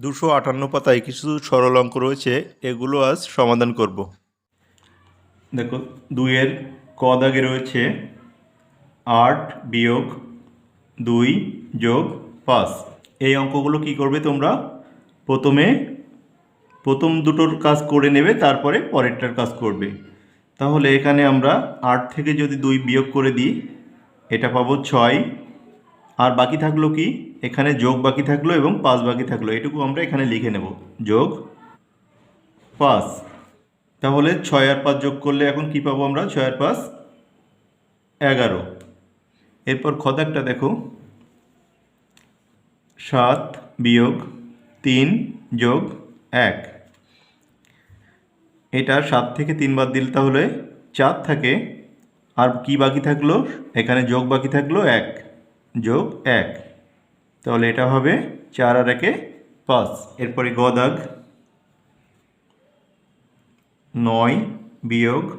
দুশো আটান্ন পাতায় কিছু সরল অঙ্ক রয়েছে, এগুলো আজ সমাধান করব। দেখো, দুইয়ের ক দাগে রয়েছে আট বিয়োগ দুই যোগ পাঁচ। এই অঙ্কগুলো কি করবে তোমরা? প্রথমে প্রথম দুটোর কাজ করে নেবে, তারপরে পরেরটার কাজ করবে। তাহলে এখানে আমরা আট থেকে যদি দুই বিয়োগ করে দিই, এটা পাবো ছয় আর বাকি থাকল কি? এখানে যোগ বাকি থাকল এবং পাঁচ বাকি থাকল। এটুকু আমরা এখানে লিখে নেব। যোগ পাঁচ। তাহলে ছয় আর পাঁচ যোগ করলে এখন কি পাবো আমরা? ছয় আর পাঁচ এগারো। এরপর খদাকটা দেখো। সাত বিয়োগ তিন যোগ এক। এটা সাত থেকে তিন বাদ দিলে তাহলে চার থাকে। আর কি বাকি থাকল? এখানে যোগ বাকি থাকল এক। যোগ এক। তাহলে এটা হবে চার আর একে পাঁচ। এরপরে গদাগ নয় বিয়োগ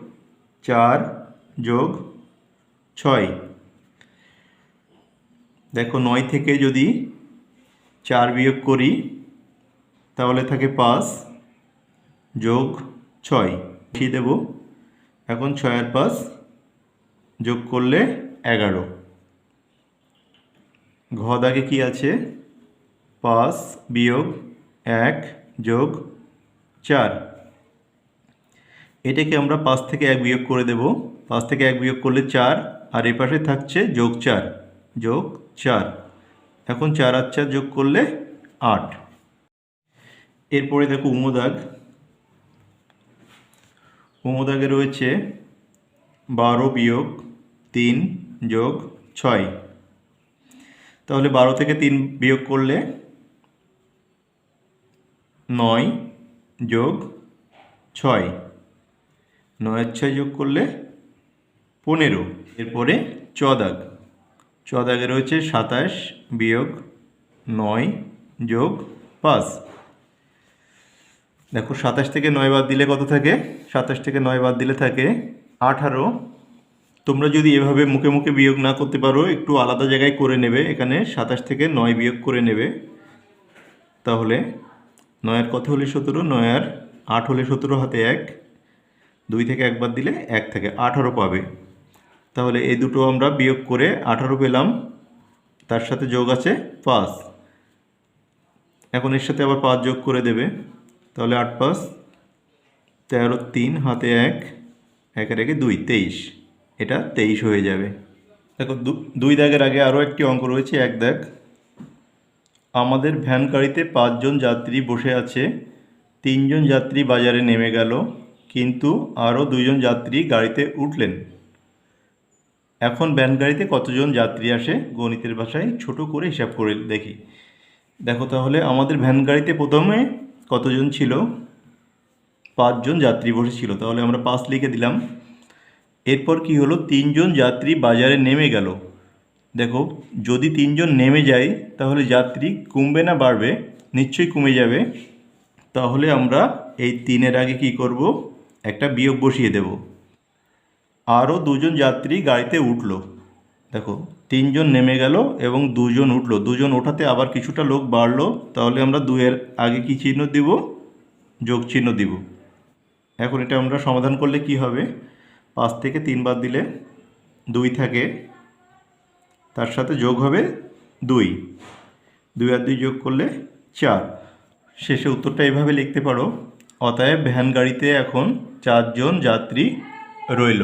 চার যোগ ছয়। দেখো নয় থেকে যদি চার বিয়োগ করি, তাহলে থাকে পাঁচ যোগ ছয়। বসিয়ে দেব। এখন ছয় আর পাঁচ যোগ করলে এগারো। ঘ দাগে কি আছে? পাঁচ বিয়োগ এক যোগ চার। এটাকে আমরা পাঁচ থেকে এক বিয়োগ করে দেব। পাঁচ থেকে এক বিয়োগ করলে চার, আর এ পাশে থাকছে যোগ চার যোগ চার। এখন চার আর চার যোগ করলে আট। এরপরে দেখো উমদাগ। উমদাগে রয়েছে বারো বিয়োগ তিন যোগ ছয়। তাহলে বারো থেকে তিন বিয়োগ করলে নয় যোগ ছয়। নয় ছয় যোগ করলে পনেরো, এরপরে চদাগ চদাগে রয়েছে সাতাশ বিয়োগ নয় যোগ পাঁচ। দেখো সাতাশ থেকে নয় বাদ দিলে কত থাকে? সাতাশ থেকে নয় বাদ দিলে থাকে আঠারো তোমরা যদি এভাবে মুখে মুখে বিয়োগ না করতে পারো, একটু আলাদা জায়গায় করে নেবে, এখানে সাতাশ থেকে নয় বিয়োগ করে নেবে। তাহলে নয়ের কত হলে সতেরো? নয় আর আট হলে সতেরো হাতে এক। দুই থেকে একবার দিলে এক থেকে আঠারো পাবে। তাহলে এই দুটো আমরা বিয়োগ করে আঠারো পেলাম। তার সাথে যোগ আছে পাঁচ। এখন এর সাথে আবার পাঁচ যোগ করে দেবে। তাহলে আট পাঁচ, তেরো তিন হাতে এক, একের একে দুই, তেইশ। এটা তেইশ হয়ে যাবে। দেখো দুই দাগের আগে আরও একটি অঙ্ক রয়েছে, এক দাগ। আমাদের ভ্যান গাড়িতে পাঁচজন যাত্রী বসে আছে, তিনজন যাত্রী বাজারে নেমে গেল, কিন্তু আরও দুজন যাত্রী গাড়িতে উঠলেন। এখন ভ্যান গাড়িতে কতজন যাত্রী আসে, গণিতের ভাষায় ছোট করে হিসাব করে দেখি। দেখো তাহলে, আমাদের ভ্যান গাড়িতে প্রথমে কতজন ছিল? পাঁচজন যাত্রী বসেছিল। তাহলে আমরা পাঁচ লিখে দিলাম। এরপর কি হলো? তিনজন যাত্রী বাজারে নেমে গেল। দেখো, যদি তিনজন নেমে যায়, তাহলে যাত্রী কমবে না বাড়বে, নিশ্চয়ই কমে যাবে। তাহলে আমরা এই তিনের আগে কি করব? একটা বিয়োগ বসিয়ে দেব। আরও দুজন যাত্রী গাড়িতে উঠল। দেখো, তিনজন নেমে গেল এবং দুজন উঠল। দুজন ওঠাতে আবার কিছুটা লোক বাড়লো। তাহলে আমরা দুয়ের আগে কি চিহ্ন দিব? যোগ চিহ্ন দিব। এখন এটা আমরা সমাধান করলে কি হবে? পাঁচ থেকে তিনবার দিলে দুই থাকে। তার সাথে যোগ হবে দুই। দুই আর দুই যোগ করলে চার। শেষে উত্তরটা এভাবে লিখতে পারো। অতএব ভ্যান গাড়িতে এখন চারজন যাত্রী রইল।